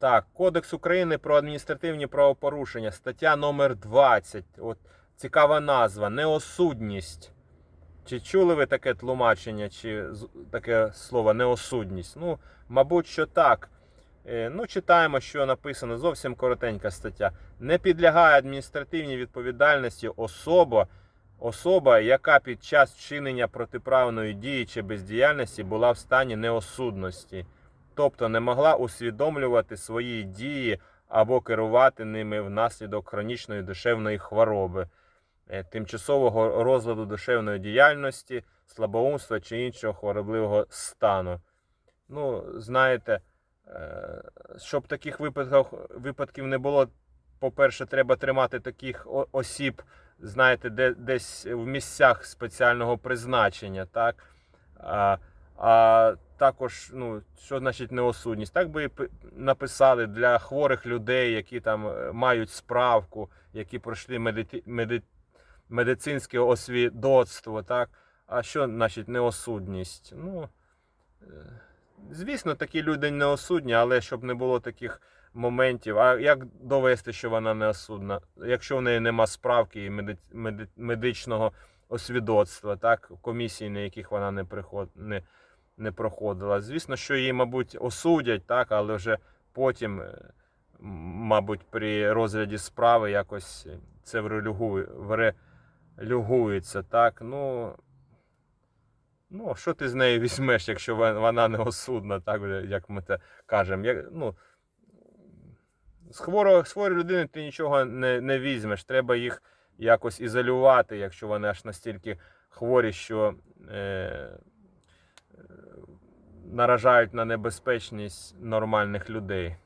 Так, Кодекс України про адміністративні правопорушення, стаття номер 20. От цікава назва неосудність. Чи чули ви таке тлумачення, чи таке слово неосудність? Ну, мабуть, що так. Е, Ну, читаємо, що написано зовсім коротенька стаття. Не підлягає адміністративній відповідальності особа, особа, яка під час вчинення протиправної дії чи бездіяльності була в стані неосудності, тобто не могла усвідомлювати свої дії або керувати ними внаслідок хронічної душевної хвороби, е, тимчасового розладу душевної діяльності, слабоумства чи іншого хворобливого стану. Ну, знаєте, е, щоб таких випадків, випадків не було, по-перше, треба тримати таких осіб, знаєте, де, десь в місцях спеціального призначення, так? А, а також, ну, що значить неосудність? Так би написали для хворих людей, які там е, мають справку, які пройшли меди... Меди... медицинське освідоцтво, так? А що значить неосудність? Ну, е, звісно, такі люди неосудні, але щоб не було таких моментів. А як довести, що вона неосудна? Якщо в неї нема справки і меди... меди- медичного освідоцтва, так, комісії, на яких вона не, приход... не, не проходила. Звісно, що її, мабуть, осудять, так, але вже потім, е, мабуть, при розгляді справи якось це врелюгується. Так, ну, ну, що ти з нею візьмеш, якщо вона не осудна, так, як ми це кажемо. Як, ну, з хворої, з хворої людини ти нічого не, не візьмеш. Треба їх якось ізолювати, якщо вони аж настільки хворі, що е, наражають на небезпечність нормальних людей.